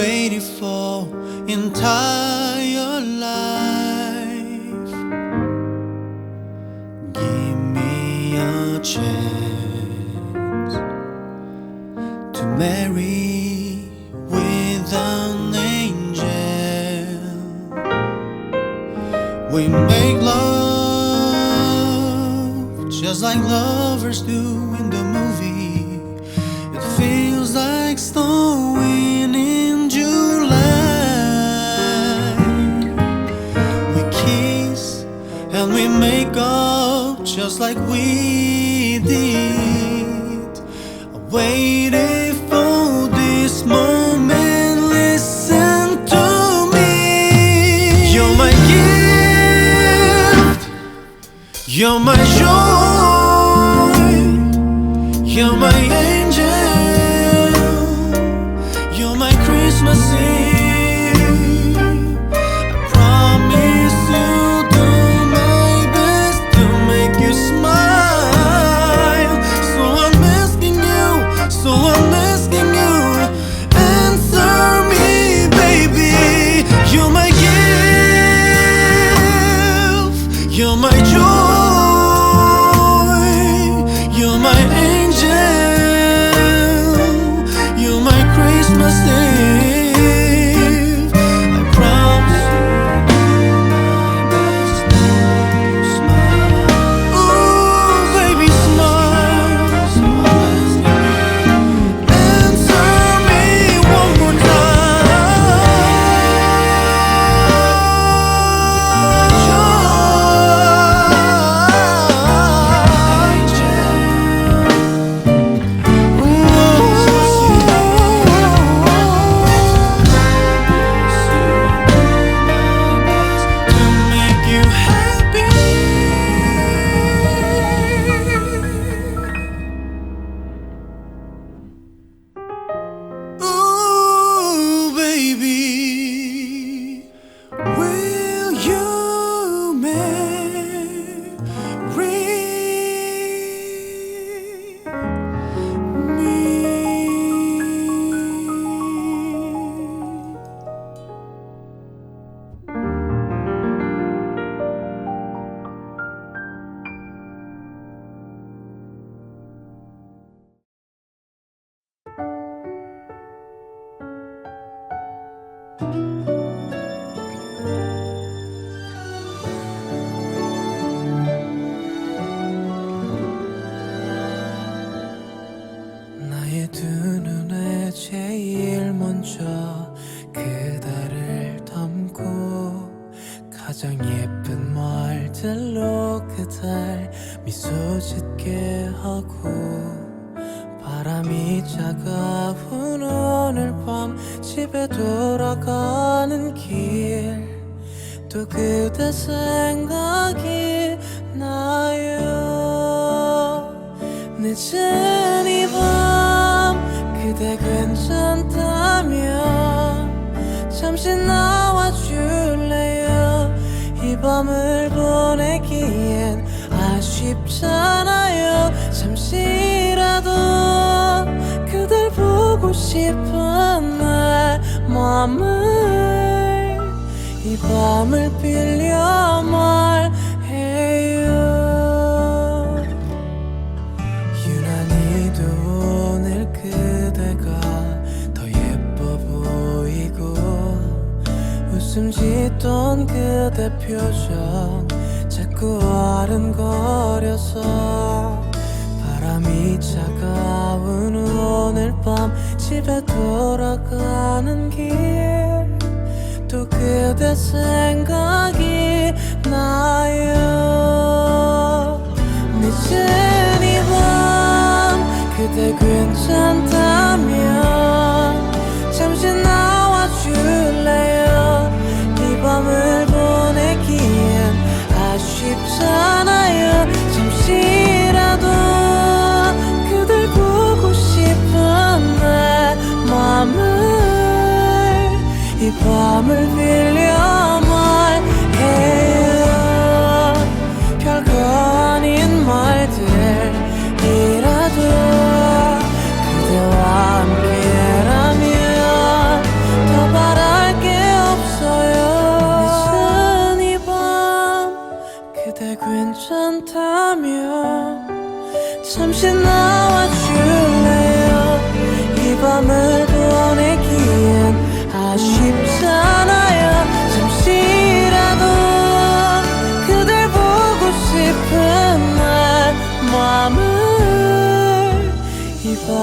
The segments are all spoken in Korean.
waited for entire life. Give me a chance to marry with an angel. We make love just like lovers do in the movie. It feels like snowing make up just like we 미소 짓게 하고 바람이 차가운 오늘 밤 집에 돌아가는 길. 또 그대 생각이 나요. 늦은 이 밤 그대 괜찮다면 잠시 나와줄래요? 이 밤을 보내기엔 아쉽잖아요. 잠시라도 그댈 보고 싶은 내 맘을 이 밤을 빌려 말해요. 유난히도 오늘 그대가 더 예뻐 보이고 웃음 짓던 그대 표정 집에 돌아가는 길 또 그대 생각이 나요. 늦은 이밤 그대 괜찮다면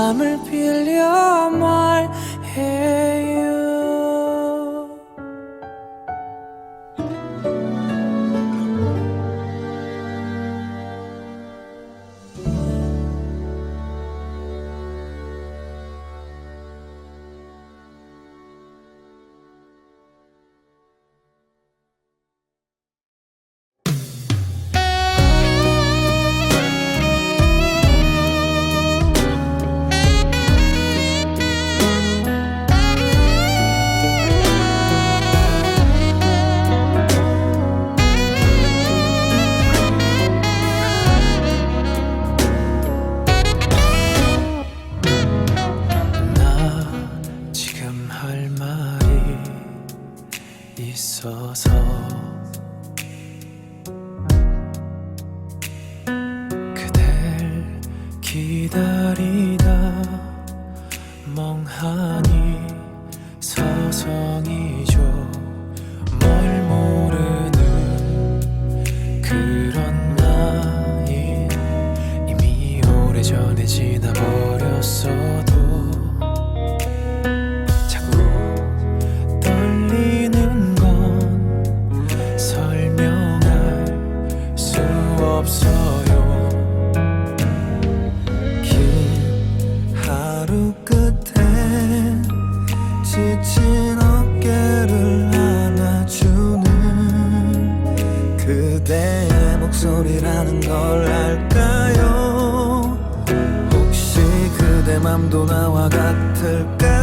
바람을 빌려 있어서? 목소리라는 걸 알까요? 혹시 그대 맘도 나와 같을까?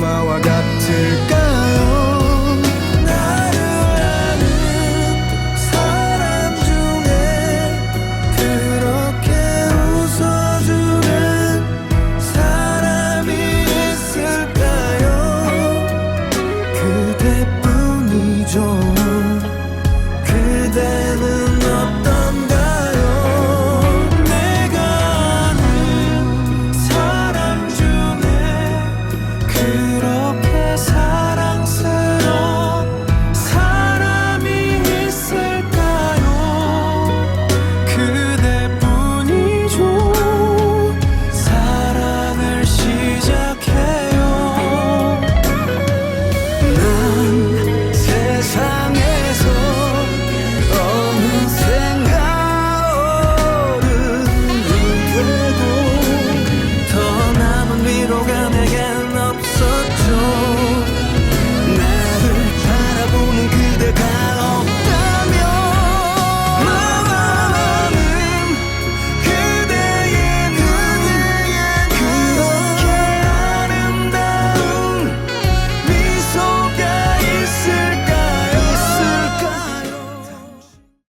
드라마와 같을까요? 나를 아는 사람 중에 그렇게 웃어주는 사람이 있을까요? 그대뿐이죠 그대는